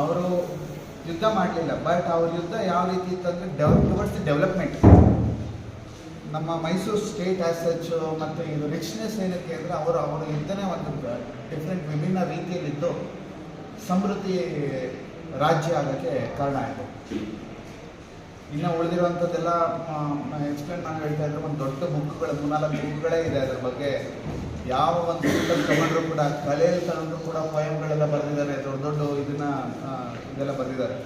ಅವರು ಯುದ್ಧ ಮಾಡಲಿಲ್ಲ ಬಟ್ ಅವ್ರ ಯುದ್ಧ ಯಾವ ರೀತಿ ಇತ್ತಂದರೆ ಡೆವಲಪ್ ಟುವರ್ಡ್ಸ್ ಡೆವಲಪ್ಮೆಂಟ್ ನಮ್ಮ ಮೈಸೂರು ಸ್ಟೇಟ್ ಆಸ್ ಸಚ್ ಮತ್ತು ಇದು ರಿಚ್ನೆಸ್ ಏನಕ್ಕೆ ಅಂದರೆ ಅವರು ಅವರ ಯುದ್ಧನೇ ಒಂದು ಡಿಫ್ರೆಂಟ್ ವಿಭಿನ್ನ ರೀತಿಯಲ್ಲಿದ್ದು ಸಮೃದ್ಧಿ ರಾಜ್ಯ ಆಗೋಕ್ಕೆ ಕಾರಣ ಆಯಿತು. ಇನ್ನು ಉಳಿದಿರುವಂಥದ್ದೆಲ್ಲ ಎಕ್ಸ್ಪ್ಲೇನ್ ನಾನು ಹೇಳ್ತಾ ಇದ್ರೆ ಒಂದು ದೊಡ್ಡ ಬುಕ್ಗಳು ಮೂರ್ನಾಲ್ಕು ಬುಕ್ಗಳೇ ಇದೆ ಅದ್ರ ಬಗ್ಗೆ. ಯಾವ ಒಂದು ಬುಕ್ಕಲ್ಲಿ ತಗೊಂಡ್ರು ಕೂಡ, ಕಲೆಯಲ್ಲಿ ತಗೊಂಡ್ರು ಕೂಡ ಪೋಯಮ್ಗಳೆಲ್ಲ ಬರೆದಿದ್ದಾರೆ, ದೊಡ್ಡ ದೊಡ್ಡ ಇದನ್ನ ಇದೆಲ್ಲ ಬರೆದಿದ್ದಾರೆ.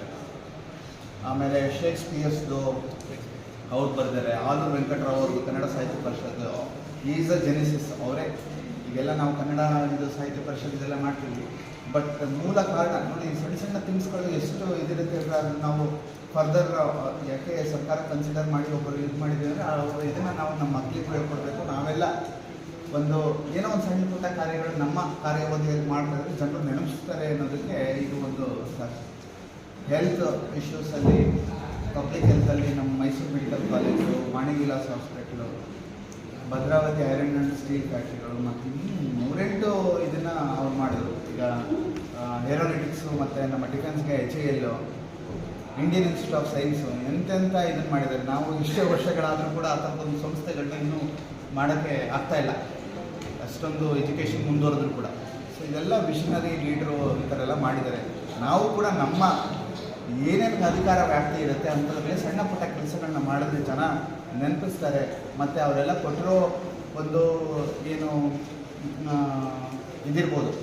ಆಮೇಲೆ ಶೇಕ್ಸ್ಪಿಯರ್ಸ್ದು ಅವ್ರು ಬರೆದಿದ್ದಾರೆ ಆಲೂರು ವೆಂಕಟರಾವ್ ಅವ್ರದ್ದು Kannada Sahitya Parishat is a Genesis ಅವರೇ. ಈಗೆಲ್ಲ ನಾವು ಕನ್ನಡ ಇದು ಸಾಹಿತ್ಯ ಪರಿಷತ್ ಇದೆಲ್ಲ ಮಾಡ್ತೀವಿ. ಬಟ್ ಮೂಲ ಕಾರಣ, ನೋಡಿ, ಸಣ್ಣ ಸಣ್ಣ ಥಿಂಗ್ಸ್ಗಳು ಎಷ್ಟು ಇದಿರುತ್ತೆ ಅಂದರೆ ನಾವು ಫರ್ದರ್ ಯಾಕೆ ಸರ್ಕಾರ ಕನ್ಸಿಡರ್ ಮಾಡಿ ಒಬ್ಬರು ಇದು ಮಾಡಿದ್ದೀವಿ ಅಂದರೆ ಅವರು ಇದನ್ನು ನಾವು ನಮ್ಮ ಮಕ್ಕಳಿಗೆ ಹೇಳ್ಕೊಡ್ಬೇಕು. ನಾವೆಲ್ಲ ಒಂದು ಏನೋ ಒಂದು ಸಣ್ಣ ಪುಟ್ಟ ಕಾರ್ಯಗಳು ನಮ್ಮ ಕಾರ್ಯವಧಿಯಲ್ಲಿ ಮಾಡಿದ್ರೆ ಜನರು ನೆನಪಿಸ್ತಾರೆ ಅನ್ನೋದಕ್ಕೆ ಇದು ಒಂದು ಸಾಕ್ಷಿ ಹೆಲ್ತ್ ಇಶ್ಯೂಸಲ್ಲಿ ಪಬ್ಲಿಕ್ ಹೆಲ್ತಲ್ಲಿ ನಮ್ಮ Mysuru medical college Vanivilas hospital Bhadravati iron and steel ಫ್ಯಾಕ್ಟ್ರಿಗಳು ಮತ್ತು ಇನ್ನೂ ನೂರೆಂಟು ಇದನ್ನು ಅವ್ರು ಮಾಡಿದ್ರು. ಈಗ ಏರೋನೆಟಿಕ್ಸು ಮತ್ತು ನಮ್ಮ ಡಿಫೆನ್ಸ್ಗೆ H I L Indian Institute of Science ಎಂತೆಂಥ ಇದನ್ನು ಮಾಡಿದ್ದಾರೆ. ನಾವು ಇಷ್ಟೇ ವರ್ಷಗಳಾದರೂ ಕೂಡ ಆ ಥರದೊಂದು ಸಂಸ್ಥೆಗಳನ್ನ ಇನ್ನೂ ಮಾಡೋಕ್ಕೆ ಆಗ್ತಾಯಿಲ್ಲ ಅಷ್ಟೊಂದು ಎಜುಕೇಷನ್ ಮುಂದುವರೆದ್ರು ಕೂಡ. ಸೊ ಇದೆಲ್ಲ ಮಿಷನರಿ ಲೀಡ್ರು ಈ ಥರ ಎಲ್ಲ ಮಾಡಿದ್ದಾರೆ. ನಾವು ಕೂಡ ನಮ್ಮ ಏನೇನು ಅಧಿಕಾರ ವ್ಯಾಪ್ತಿ ಇರುತ್ತೆ ಅಂಥದ್ರಲ್ಲಿ ಸಣ್ಣ ಪುಟ್ಟ ಕೆಲಸಗಳನ್ನ ಮಾಡಿದ್ರೆ ಜನ ನೆನಪಿಸ್ತಾರೆ. ಮತ್ತು ಅವರೆಲ್ಲ ಕೊಟ್ಟಿರೋ ಒಂದು ಏನು ಇದಿರ್ಬೋದು.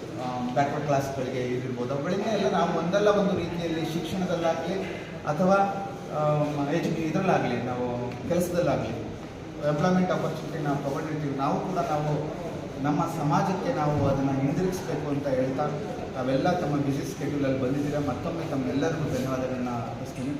ಬ್ಯಾಕ್ವರ್ಡ್ ಕ್ಲಾಸ್ಗಳಿಗೆ ಇದಿರ್ಬೋದು. ಅವುಗಳಿಂದ ಎಲ್ಲ ನಾವು ಒಂದಲ್ಲ ಒಂದು ರೀತಿಯಲ್ಲಿ ಶಿಕ್ಷಣದಲ್ಲಾಗಲಿ ಅಥವಾ ಎಜು, ಇದರಲ್ಲಾಗಲಿ, ನಾವು ಕೆಲಸದಲ್ಲಾಗಲಿ ಎಂಪ್ಲಾಯ್ಮೆಂಟ್ ಆಪರ್ಚುನಿಟಿ ನಾವು ತೊಗೊಂಡಿರ್ತೀವಿ ನಾವು ಕೂಡ ನಾವು ನಮ್ಮ ಸಮಾಜಕ್ಕೆ ನಾವು ಅದನ್ನು ಹಿಂದಿರುಗಿಸ್ಬೇಕು ಅಂತ ಹೇಳ್ತಾ ತಾವೆಲ್ಲ ತಮ್ಮ ಬಿಸಿ ಸ್ಕೆಡ್ಯೂಲಲ್ಲಿ ಬಂದಿದ್ದೀರಾ. ಮತ್ತೊಮ್ಮೆ ತಮ್ಮೆಲ್ಲರಿಗೂ ಧನ್ಯವಾದಗಳನ್ನು ಅರ್ಪಿಸ್ತೀನಿ